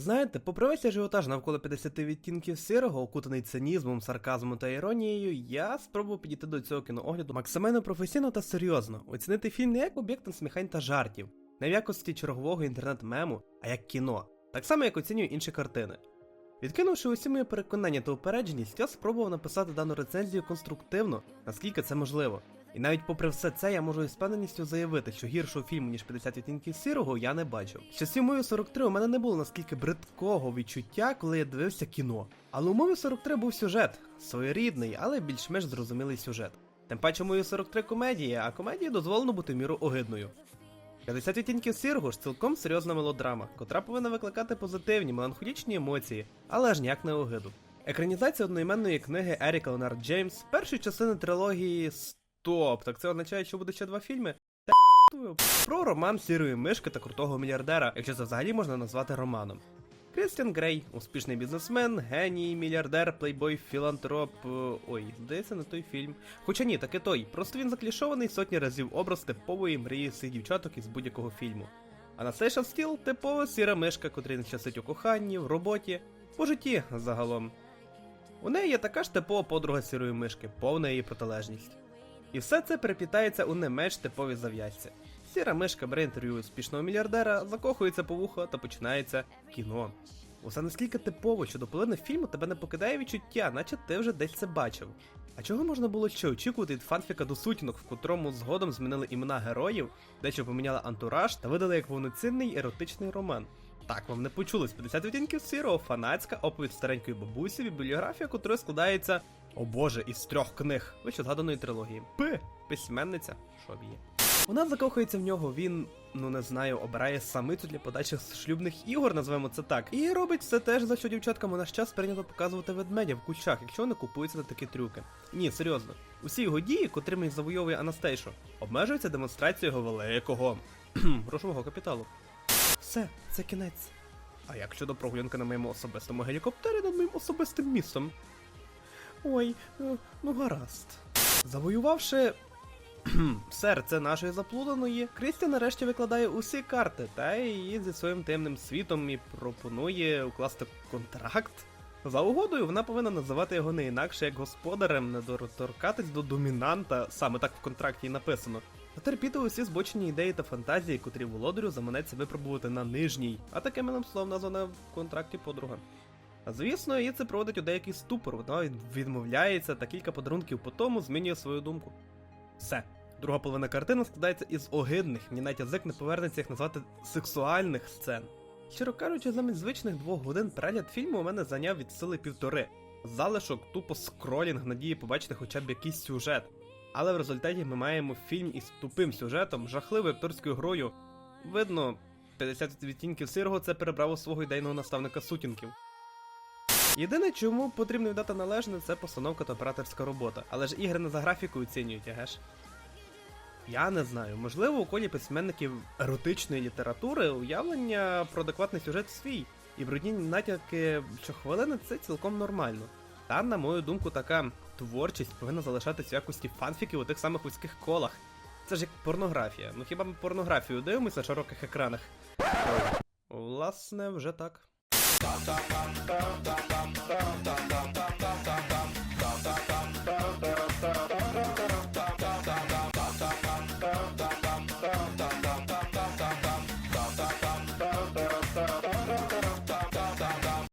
Знаєте, попри весь ажіотаж навколо 50 відтінків сирого, окутаний цинізмом, сарказмом та іронією, я спробував підійти до цього кіноогляду максимально професійно та серйозно, оцінити фільм не як об'єкт насміхань та жартів, не в якості чергового інтернет-мему, а як кіно, так само як оцінюю інші картини. Відкинувши усі мої переконання та упередженість, я спробував написати дану рецензію конструктивно, наскільки це можливо. І навіть попри все це, я можу із впевненістю заявити, що гіршого фільму, ніж 50 відтінків сірого, я не бачив. З часів мою 43 у мене не було наскільки бридкого відчуття, коли я дивився кіно. Але у мові 43 був сюжет, своєрідний, але більш-менш зрозумілий сюжет. Тим паче мою 43 комедії, а комедії дозволено бути міру огидною. 50 відтінків сірого ж цілком серйозна мелодрама, котра повинна викликати позитивні, меланхолічні емоції, але ж ніяк не огиду. Екранізація одноіменної книги Еріка Ленард Джеймс, першої частини трилогії Стоп. Так це означає, що буде ще два фільми? Та. Про роман сірої мишки та крутого мільярдера, якщо це взагалі можна назвати романом. Крістіан Грей, успішний бізнесмен, геній, мільярдер, плейбой, філантроп. е, Ой, здається, не той фільм. Хоча ні, таки той. Просто він заклішований сотні разів образ типової мрії всіх дівчаток із будь-якого фільму. А на Сейшн Стіл типова сіра мишка, котрий не щастить у коханні, в роботі, по житті загалом. У неї є така ж типова подруга сірої мишки, повна її протилежність. І все це переплітається у не менш типовій зав'язці. Сіра мишка бере інтерв'ю успішного мільярдера, закохується по вухо та починається кіно. Усе наскільки типово, що до половини фільму тебе не покидає відчуття, наче ти вже десь це бачив. А чого можна було ще очікувати від фанфіка до сутінок, в котрому згодом змінили імена героїв, дещо поміняли антураж та видали як повноцінний еротичний роман? Так, вам не почулось 50 відтінків сірого, фанатська оповідь старенької бабусі, бібліографія котрої складається, о боже, із трьох книг, вище згаданої трилогії. П. Письменниця, що б є. Вона закохується в нього, він, ну не знаю, обирає самицю для подачі шлюбних ігор, називаємо це так. І робить все теж, за що дівчаткам у наш час прийнято показувати ведмедя в кущах, якщо вони купуються на такі трюки. Ні, серйозно. Усі його дії, котрими їх завойовує Анастейшо, обмежуються демонстрацією його великого грошового капіталу. Все, це кінець. А як щодо прогулянки на моєму особистому гелікоптері над моїм особистим містом? Ой, е, ну гаразд. Завоювавши серце нашої заплутаної, Крістя нарешті викладає усі карти та її зі своїм темним світом і пропонує укласти контракт. За угодою вона повинна називати його не інакше як господарем, не доторкатись до домінанта, саме так в контракті і написано. Та терпіти усі збочені ідеї та фантазії, котрі володарю заманеться випробувати на нижній, а таке милим словом названа в контракті подруга. Звісно, її це проводить у деякий ступор, вона відмовляється та кілька подарунків по тому змінює свою думку. Все. Друга половина картини складається із огидних, ні навіть язик не повернеться їх назвати сексуальних сцен. Щиро кажучи, замість звичних двох годин перегляд фільму у мене зайняв від сили півтори. Залишок тупо скролінг надії побачити хоча б якийсь сюжет. Але в результаті ми маємо фільм із тупим сюжетом, жахливою акторською грою. Видно, 50 відтінків сирого це перебрав у свого ідейного наставника сутінків. Єдине, чому потрібно віддати належне, це постановка та операторська робота. Але ж ігри не за графіку оцінюють, а ж? Я не знаю. Можливо, у колі письменників еротичної літератури уявлення про адекватний сюжет свій. І брудні натяки щохвилини це цілком нормально. Та, на мою думку, така творчість повинна залишатись в якості фанфіків у тих самих вузьких колах. Це ж як порнографія. Ну хіба ми порнографію дивимося на широких екранах? Власне, вже так.